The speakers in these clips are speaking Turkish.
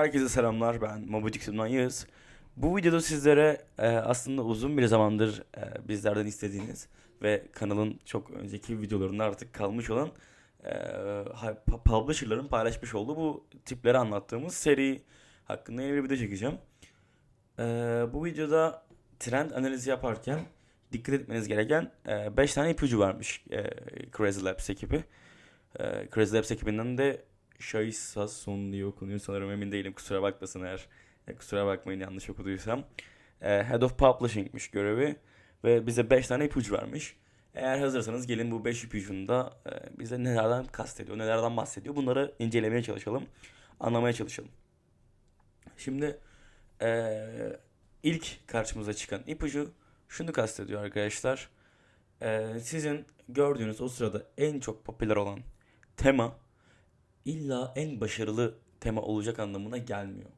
Herkese selamlar ben Mobutiksim'den Yağız. Bu videoda sizlere e, aslında uzun bir zamandır e, bizlerden istediğiniz ve kanalın çok önceki videolarında artık kalmış olan e, publisher'ların paylaşmış olduğu bu tipleri anlattığımız seri hakkında yeni bir video çekeceğim. E, bu videoda trend analizi yaparken dikkat etmeniz gereken 5 tane ipucu varmış e, Crazy Labs ekibi. E, Crazy Labs ekibinden de Şahisason diye okunuyor sanırım emin değilim kusura bakmasın eğer kusura bakmayın yanlış okuduysam. E, Head of Publishing'miş görevi ve bize 5 tane ipucu vermiş. Eğer hazırsanız gelin bu 5 ipucunda e, bize nelerden kastediyor, nelerden bahsediyor bunları incelemeye çalışalım, anlamaya çalışalım. Şimdi e, ilk karşımıza çıkan ipucu şunu kastediyor arkadaşlar. E, sizin gördüğünüz o sırada en çok popüler olan tema illa en başarılı tema olacak anlamına gelmiyor.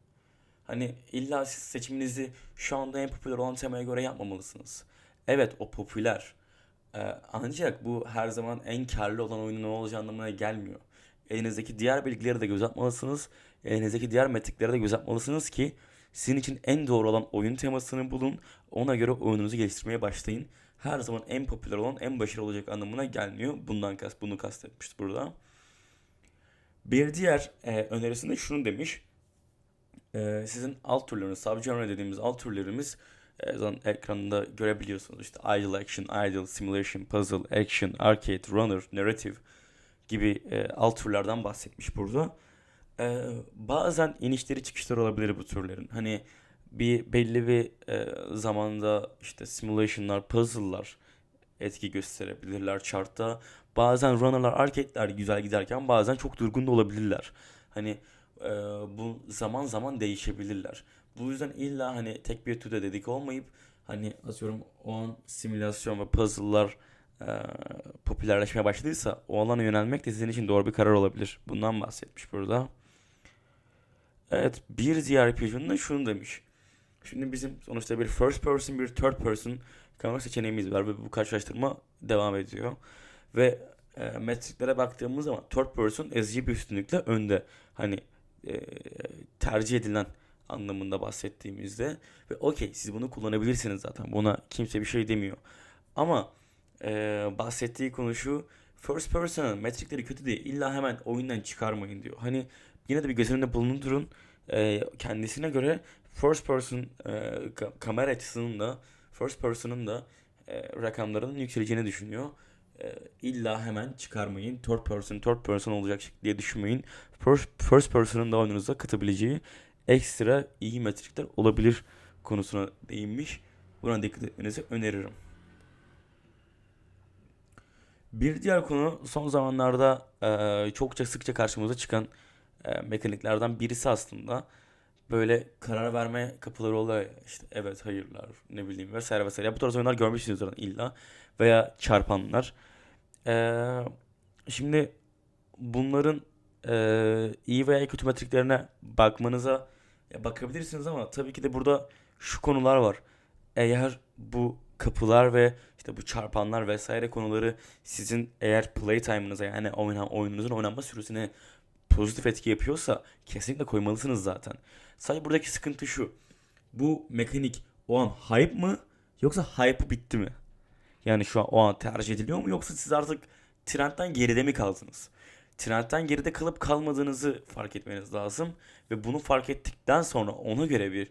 Hani illa siz seçiminizi şu anda en popüler olan temaya göre yapmamalısınız. Evet o popüler. Ee, ancak bu her zaman en karlı olan oyunun ne olacağı anlamına gelmiyor. Elinizdeki diğer bilgileri de göz atmalısınız. Elinizdeki diğer metrikleri de göz atmalısınız ki sizin için en doğru olan oyun temasını bulun. Ona göre oyununuzu geliştirmeye başlayın. Her zaman en popüler olan en başarılı olacak anlamına gelmiyor. Bundan kast, bunu kastetmişti burada. Bir diğer e, önerisinde şunu demiş. E, sizin alt türleriniz, subgenre dediğimiz alt türlerimiz e, zaten ekranda görebiliyorsunuz. İşte idle action, idle simulation, puzzle, action, arcade, runner, narrative gibi e, alt türlerden bahsetmiş burada. E, bazen inişleri çıkışları olabilir bu türlerin. Hani bir belli bir e, zamanda işte simulation'lar, puzzle'lar etki gösterebilirler chartta. Bazen runner'lar, arcade'ler güzel giderken bazen çok durgun da olabilirler. Hani e, bu zaman zaman değişebilirler. Bu yüzden illa hani tek bir türde dedik olmayıp hani atıyorum o an simülasyon ve puzzle'lar e, popülerleşmeye başladıysa o alana yönelmek de sizin için doğru bir karar olabilir. Bundan bahsetmiş burada. Evet bir diğer ipucunda da şunu demiş. Şimdi bizim sonuçta bir first person bir third person kamera seçeneğimiz var ve bu karşılaştırma devam ediyor. Ve e, metriklere baktığımız zaman third person ezici bir üstünlükle önde. Hani e, tercih edilen anlamında bahsettiğimizde ve okey siz bunu kullanabilirsiniz zaten. Buna kimse bir şey demiyor. Ama e, bahsettiği konu şu first person'ın metrikleri kötü değil. İlla hemen oyundan çıkarmayın diyor. Hani yine de bir göz önünde bulundurun. E, kendisine göre first person e, ka- kamera açısının da first person'ın da e, rakamlarının yükseleceğini düşünüyor. E, illa hemen çıkarmayın. Third person, third person olacak diye düşünmeyin. First, first person'ın da oyununuza katabileceği ekstra iyi metrikler olabilir konusuna değinmiş. Buna dikkat etmenizi öneririm. Bir diğer konu son zamanlarda e, çokça sıkça karşımıza çıkan e, mekaniklerden birisi aslında. Böyle karar verme kapıları oluyor işte evet hayırlar ne bileyim vesaire vesaire. Ya bu tarz oyunlar görmüşsünüz zaten illa veya çarpanlar. E, şimdi bunların e, iyi veya kötü metriklerine bakmanıza bakabilirsiniz ama tabii ki de burada şu konular var. Eğer bu kapılar ve işte bu çarpanlar vesaire konuları sizin eğer playtime'ınıza yani oynan, oyununuzun oynanma süresine pozitif etki yapıyorsa kesinlikle koymalısınız zaten. Sadece buradaki sıkıntı şu. Bu mekanik o an hype mı yoksa hype bitti mi? Yani şu an o an tercih ediliyor mu yoksa siz artık trendten geride mi kaldınız? Trendten geride kalıp kalmadığınızı fark etmeniz lazım ve bunu fark ettikten sonra ona göre bir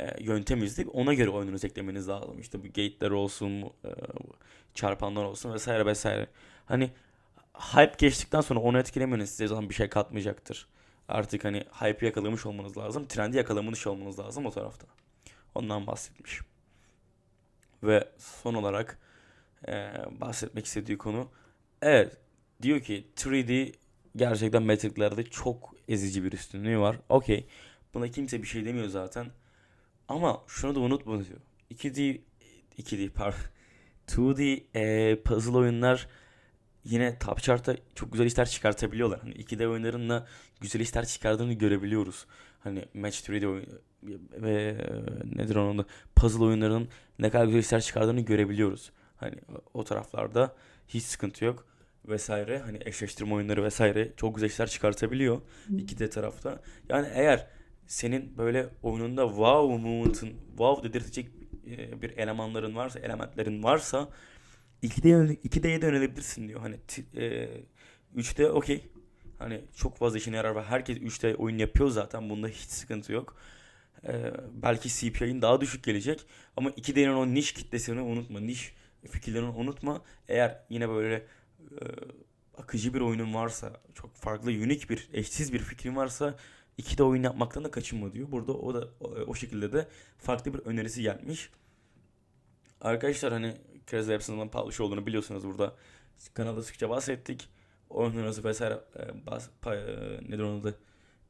e, yöntem izleyip ona göre oyununuzu eklemeniz lazım. İşte bu gate'ler olsun, e, çarpanlar olsun vesaire vesaire. Hani hype geçtikten sonra onu etkilemeniz size zaten bir şey katmayacaktır. Artık hani hype yakalamış olmanız lazım. Trendi yakalamış olmanız lazım o tarafta. Ondan bahsetmiş. Ve son olarak e, bahsetmek istediği konu evet diyor ki 3D gerçekten metriklerde çok ezici bir üstünlüğü var. Okey. Buna kimse bir şey demiyor zaten. Ama şunu da unutma diyor. 2D 2D pardon. 2D e, puzzle oyunlar yine top chart'ta çok güzel işler çıkartabiliyorlar. Hani 2D oyunların da güzel işler çıkardığını görebiliyoruz. Hani Match 3D oyun ve e, nedir onun da puzzle oyunlarının ne kadar güzel işler çıkardığını görebiliyoruz. Hani o taraflarda hiç sıkıntı yok vesaire. Hani eşleştirme oyunları vesaire çok güzel işler çıkartabiliyor 2D tarafta. Yani eğer senin böyle oyununda wow moment'ın wow dedirtecek e, bir elemanların varsa, elementlerin varsa 2'de yönel- 2D'ye de yönelebilirsin diyor. Hani e, 3D okey. Hani çok fazla işine yarar ve herkes 3D oyun yapıyor zaten. Bunda hiç sıkıntı yok. E, belki CPI'nin daha düşük gelecek ama 2D'nin o niş kitlesini unutma. Niş fikirlerini unutma. Eğer yine böyle e, akıcı bir oyunun varsa, çok farklı, unik bir, eşsiz bir fikrin varsa 2D oyun yapmaktan da kaçınma diyor. Burada o da o, o şekilde de farklı bir önerisi gelmiş. Arkadaşlar hani Crazy Labs'ın publish olduğunu biliyorsunuz burada. Kanalda sıkça bahsettik. Oyunlarınızı vesaire e, bas, pa, e, nedir onun adı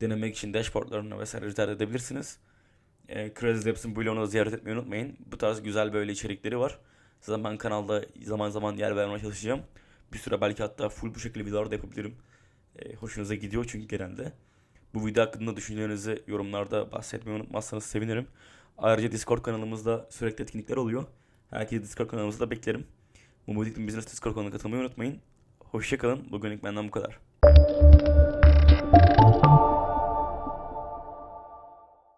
denemek için dashboardlarını vesaire ziyaret edebilirsiniz. E, Crazy Labs'ın bloğunu ziyaret etmeyi unutmayın. Bu tarz güzel böyle içerikleri var. Zaten ben kanalda zaman zaman yer vermeye çalışacağım. Bir süre belki hatta full bu şekilde videolar da yapabilirim. E, hoşunuza gidiyor çünkü genelde. Bu video hakkında düşüncelerinizi yorumlarda bahsetmeyi unutmazsanız sevinirim. Ayrıca Discord kanalımızda sürekli etkinlikler oluyor. Herkesi Discord kanalımızda beklerim. Mumudik'in Business Discord kanalına katılmayı unutmayın. Hoşçakalın. Bugünlük benden bu kadar.